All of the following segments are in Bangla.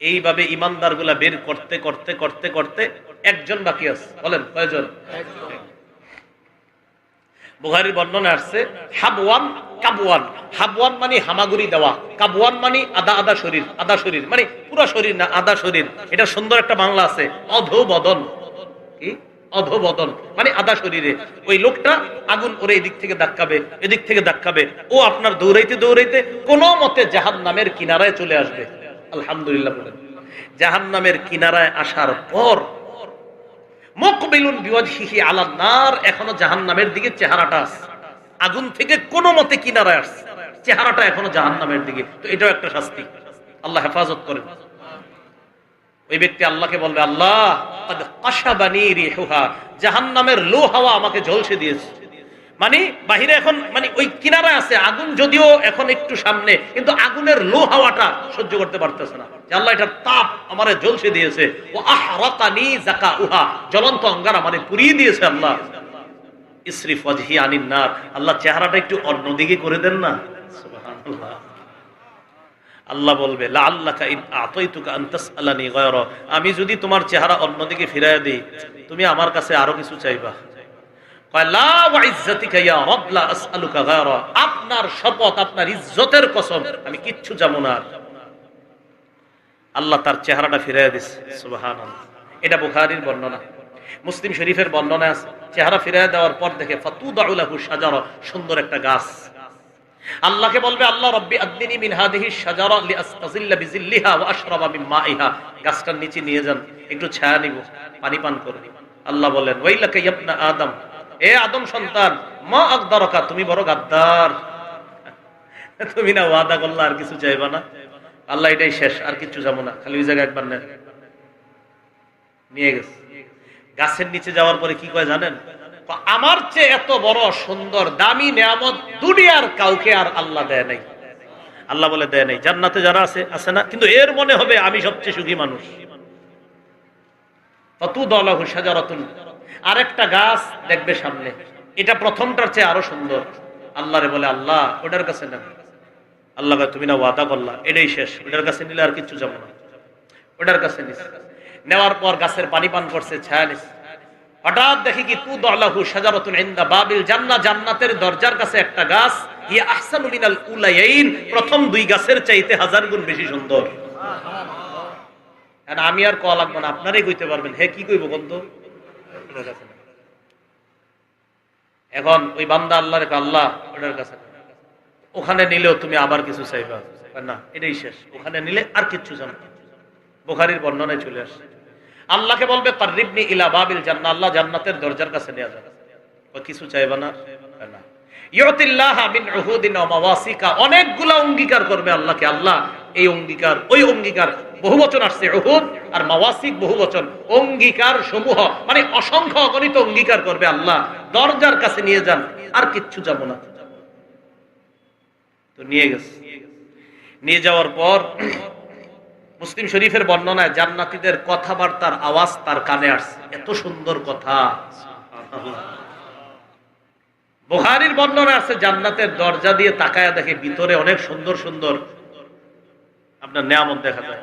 এইভাবে ইমানদারগুলা বের করতে করতে করতে করতে একজন বাকি আছে। বলেন, কয়জন? বুহারির বর্ণনা আসছে, হাবওয়ান, কাবওয়ান। হাবওয়ান মানে হামাগুড়ি দেওয়া, কাবওয়ান মানে আদা আদা শরীর আদা শরীর। মানে পুরো শরীর না আদা শরীর। এটা সুন্দর একটা বাংলা আছে, অধবদন। কি? অধবদন। মানে আদা শরীরে। ওই লোকটা আগুন ওরে এদিক থেকে ধাক্কাবে, এদিক থেকে ধাক্কাবে। ও আপনার দৌড়াইতে দৌড়াইতে কোনো মতে জাহান নামের কিনারায় চলে আসবে। আলহামদুলিল্লাহ বলেন জাহান নামের কিনারায় আসার পর এখনও জাহান্নামের দিকে চেহারাটা আছে। আগুন থেকে কোনো মতে কিনারায় আসছে। চেহারাটা এখনও জাহান্নামের দিকে। তো এটাও একটা শাস্তি। আল্লাহ হেফাজত করেন। ওই ব্যক্তি আল্লাহকে বলবে, আল্লাহ রিহুহা, জাহান্নামের লো হাওয়া আমাকে ঝলসে দিয়েছে। মানে বাহিরে এখন মানে ওই কিনারা আছে, আগুন যদিও এখন একটু সামনে, কিন্তু আগুনের লো হাওয়াটা সহ্য করতে পারতেছে না। আল্লাহ এটার তাপ আমারে ঝলসে দিয়েছে। ও আহরাকানি জাকা উহা জ্বলন্ত অঙ্গার আমারে পুড়িয়ে দিয়েছে আল্লাহ। ইসরিফ আনিন নার। আল্লাহ চেহারাটা একটু অন্যদিকে করে দেন না? সুবহানাল্লাহ। আল্লাহ বলবে আমি যদি তোমার চেহারা অন্যদিকে ফিরাইয়া দেই, তুমি আমার কাছে আরও কিছু চাইবা? আপনার শপথ, আপনার ইজ্জতের কসম, আমি কিচ্ছু জানো না আল্লাহ তার চেহারাটা দিছে, সুবহানাল্লাহ। এটা বুখারীর বর্ণনা। মুসলিম শরীফের বর্ণনা আছে, চেহারা ফিরাইয়া দেওয়ার পর দেখে, ফাতুদাউ লাহু শাজারা সুন্দর একটা গাছ। আল্লাহকে বলবে, আল্লাহ রব্বি আদদিনী মিন হাদিহি শাজারা লিআস্তাজিল্লা বিজিল্লিহা ওয়া আশরাবা মিন মাইহা গাছটার নিচে নিয়ে যান, একটু ছায়া নিব, পানি পান করে আল্লাহ বলেন, ওয়াইলাকা ইবনা আদম এ আদম সন্তান, মা আকদারকা, তুমি বড় গাদ্দার তুমি না ওয়াদা করলা আর কিছু চাইবা না। আল্লাহ এটাই শেষ, আর কিছু যাব না। খালি ওই জায়গায় একবার নেন। নিয়ে গেছে। গাছের নিচে যাওয়ার পরে কি কয় জানেন? আমার চেয়ে এত বড় সুন্দর, দামি নিয়ামত দুনিয়ার কাউকে আর আল্লাহ দেয় নাই। আল্লাহ বলে, দেয় নাই। জান্নাতে যারা আছে আছে না? কিন্তু এর মনে হবে আমি সবচেয়ে সুখী মানুষ। ততুদলাহু শাজারাতুন। আরেকটা গাছ দেখবে সামনে। এটা প্রথমটার চেয়ে আরও সুন্দর। আল্লাহরে বলে আল্লাহ ওটার কাছে নেন আল্লাহ কয়, তুমি না ওয়াদা করলা এটাই শেষ। ওটার কাছে নিলে আর কিচ্ছু যাব না। ওটার কাছে নিস। নেওয়ার পর গাছের পানি পান করছে ছায়া নিস। হঠাৎ দেখি কি তু দলাহু সাজারতুন ইনদা বাবিল জান্নাহ জান্নাতের দরজার কাছে একটা গাছ ইয়া আহসানু মিনাল উলাইয়াইন প্রথম দুই গাছের চাইতে হাজার গুণ বেশি সুন্দর। আমি আর লাগবো না আপনারাই কইতে পারবেন। হে কি কইব বন্ধু এখন ওই বান্দা আল্লাহ ওটার কাছে ওখানে নিলেও তুমি আবার কিছু চাইবা। না, এটাই শেষ। ওখানে নিলে আর কিচ্ছু জানো বুখারীর বর্ণনায় চলে আসে আল্লাহকে বলবে ইলা বাবিল জান্নাহ। আল্লাহ জান্নাতের দরজার কাছে নিয়ে যাবে। কিছু চাইবা না অনেকগুলা অঙ্গীকার করবে আল্লাহকে। আল্লাহ এই অঙ্গীকার, ওই অঙ্গীকার বহু বচন আসছে, উহুদ আর মাওয়াসিক বহু বচন অঙ্গীকার সমূহ মানে অসংখ্য অগণিত অঙ্গীকার করবে আল্লাহ। দরজার কাছে নিয়ে যান, আর কিচ্ছু যাব না। নিয়ে গেছে। নিয়ে যাওয়ার পর মুসলিম শরীফের বর্ণনায় জান্নাতীদের কথাবার্তার আওয়াজ তার কানে আসছে। এত সুন্দর কথা। বুহারির বর্ণনা আছে, জান্নাতের দরজা দিয়ে তাকায়া দেখে ভিতরে অনেক সুন্দর সুন্দর আপনার নেয়ামত দেখা যায়।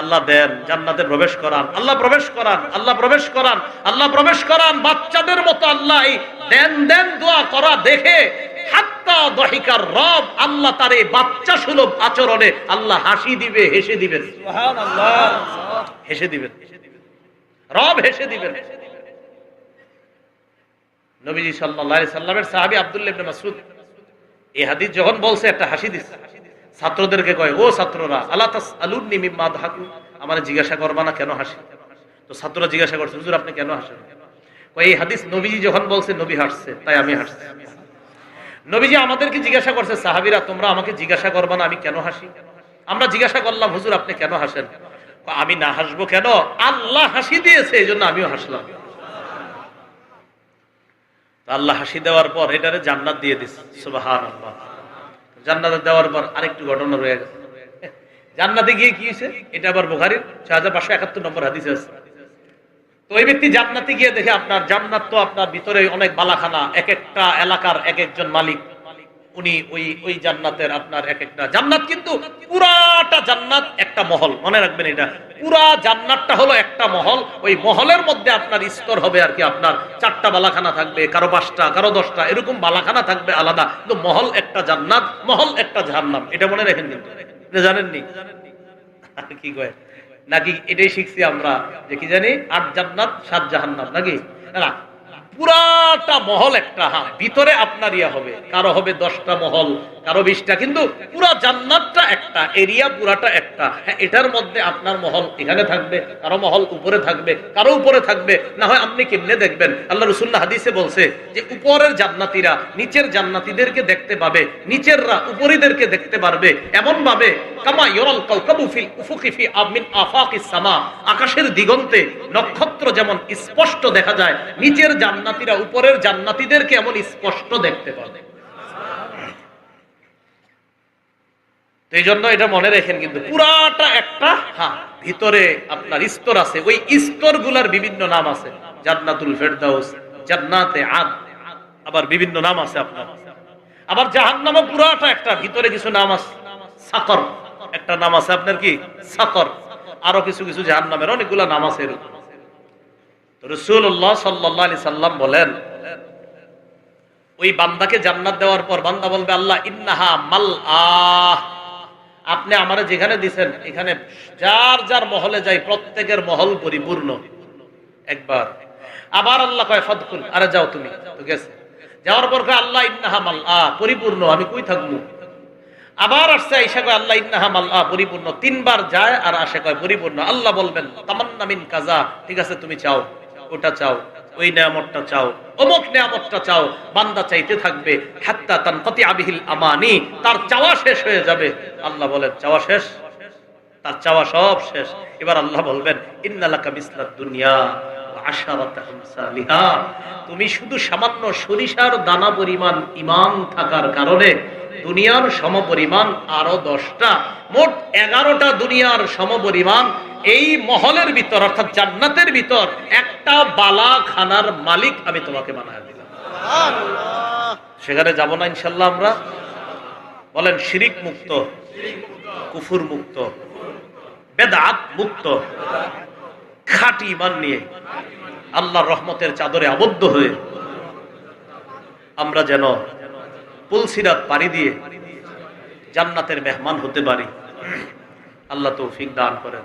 আল্লাহ দেন জান্নাতে প্রবেশ করান। আল্লাহ প্রবেশ করান আল্লাহ প্রবেশ করান আল্লাহ প্রবেশ করান। বাচ্চাদের মতো আল্লাহ দেন দেন দোয়া করা দেখে হাত্তা দহিকার রব আল্লাহ তার এই বাচ্চা সুলভ আচরণে আল্লাহ হাসি দিবে হেসে দিবেন। হেসে দিবেন। রব হেসে দিবেন। নবীজি সাল্লামের সাহাবী আব্দুল্লাহ এই হাদিস যখন বলছে একটা হাসি দিচ্ছে। ছাত্রদেরকে কয়, ও ছাত্ররা আল্লাহ তাস আমার জিজ্ঞাসা করবা না, কেন হাসি? তো ছাত্ররা জিজ্ঞাসা করছে, হুজুর, আপনি কেন হাসেন? এই হাদিস নবীজি যখন বলছে, নবী হাসছে, তাই আমি হাসছি। নবীজি আমাদেরকে জিজ্ঞাসা করছে, সাহাবীরা, তোমরা আমাকে জিজ্ঞাসা করবা না, আমি কেন হাসি? আমরা জিজ্ঞাসা করলাম, হুজুর, আপনি কেন হাসেন? আমি না হাসবো কেন? আল্লাহ হাসি দিয়েছে এই জন্য আমিও হাসলাম। আল্লাহ হাসি দেওয়ার পর এটারে জান্নাত দিয়ে দিচ্ছে সুবাহান আল্লাহ জান্নাত দেওয়ার পর আরেকটি ঘটনা রয়ে গেছে। জান্নাতে গিয়ে কি হয়েছে? এটা আবার বোখারির ছয় হাজার পাঁচশো একাত্তর নম্বর হাদিস আছে। তো ওই ব্যক্তি জান্নাতে গিয়ে দেখে আপনার জান্নাত তো আপনার ভিতরে অনেক বালাখানা, এক একটা এলাকার এক একজন মালিক। উনি ওই ওই জান্নাতের আপনার এক একটা জান্নাত, কিন্তু পুরাটা জান্নাত একটা মহল। মনে রাখবেন এটা। পুরা জান্নাতটা হলো একটা মহল। ওই মহলের মধ্যে আপনার স্তর হবে আর কি আপনার চারটা বালাখানা থাকবে, কারও পাঁচটা, কারও দশটা, এরকম বালাখানা থাকবে আলাদা। কিন্তু মহল একটা জান্নাত, মহল একটা জাহান্নাম। এটা মনে রাখেন কিন্তু। এটা জানেননি? কি কয়? নাকি এটাই শিখছি আমরা যে কি জানি, আট জান্নাত, সাত জাহান্নাম, নাকি? না। পুরাটা মহল একটা হ্যাঁ ভিতরে আপনার ইয়া হবে কারও হবে দশটা মহল। কারও বিশটা, কিন্তু পুরা জান্নাতটা একটা এরিয়া পুরাটা একটা। হ্যাঁ এটার মধ্যে আপনার মহল এখানে থাকবে, কারও মহল উপরে থাকবে, কারও উপরে থাকবে। না হয় আপনি কেমনে দেখবেন? আল্লাহ রসুল্লাহ হাদিসে বলছে যে, উপরের জান্নাতিরা নিচের জান্নাতিদেরকে দেখতে পাবে, নিচেররা উপরিদেরকে দেখতে পারবে। এমন ভাবে কামা ইয়রাল কাউকাবু ফিল উফুকি ফি আমিন আফাকিস সামা। আকাশের দিগন্তে নক্ষত্র যেমন স্পষ্ট দেখা যায়, নিচের জান্নাতীরা উপরের জান্নাতীদেরকে এমন স্পষ্ট দেখতে পাবে। তো এই জন্য এটা মনে রাখেন কিন্তু পুরাটা একটা হ্যাঁ। ভিতরে আপনার স্তর আছে। ওই স্তরগুলার বিভিন্ন নাম আছে। জান্নাতুল ফেরদাউস জান্নাতে আদ আবার বিভিন্ন নাম আছে আপনার। আবার জাহান্নামও পুরাটা একটা ভিতরে কিছু নাম আছে। সাকর একটা নাম আছে আপনার কি? সাকর। আরও কিছু কিছু জাহান্নামের অনেকগুলা নাম আছে রসুল্লাহ সাল্লাহ সাল্লাম বলেন ওই বান্দাকে জান্নাত দেওয়ার পর বান্দা বলবে আল্লাহ ইন্নাহা মাল আহ আপনি আমারে যেখানে দিছেন, এখানে যার যার মহলে যাই, প্রত্যেকের মহল পরিপূর্ণ। একবার। আবার আল্লাহ কয়, ফদকুল, আরে যাও তুমি, তো গেছে। যাওয়ার পর কয়, আল্লাহ ইন্নাহা মাল, আ, পরিপূর্ণ, আমি কই থাকব? আবার আসছে, আইসা কয়, আল্লাহ ইন্নাহা মাল, আ, পরিপূর্ণ। তিনবার যায় আর আসে কয়, পরিপূর্ণ। আল্লাহ বলবেন, তামান্না মিন কাজা ঠিক আছে, তুমি চাও, ওটা চাও। ওই নিয়ামতটা চাও, অমুক নিয়ামতটা চাও, বান্দা চাইতে থাকবে, হাত্তা তানকাতি আবিহিল আমানি, তার চাওয়া শেষ হয়ে যাবে। আল্লাহ বলেন, চাওয়া শেষ? তার চাওয়া সব শেষ। এবার আল্লাহ বলবেন, ইন্নালাকা মিসলাত দুনিয়া তুমি শুধু সামান্য সরিষার দানা পরিমাণ ইমান থাকার কারণে দুনিয়ার সমপরিমাণ আরও দশটা, মোট এগারোটা দুনিয়ার সমপরিমাণ এই মহলের ভিতর অর্থাৎ জান্নাতের ভিতর একটা বালা খানার মালিক আমি তোমাকে বানায় দিলাম। সেখানে যাব না ইনশাল্লাহ আমরা? বলেন শিরিক মুক্ত কুফুর মুক্ত বেদাত মুক্ত খাটি ইমান নিয়ে আল্লাহর রহমতের চাদরে আবদ্ধ হয়ে আমরা যেন পুলসিরাত পানি দিয়ে জান্নাতের মেহমান হতে পারি। আল্লাহ তৌফিক দান করেন।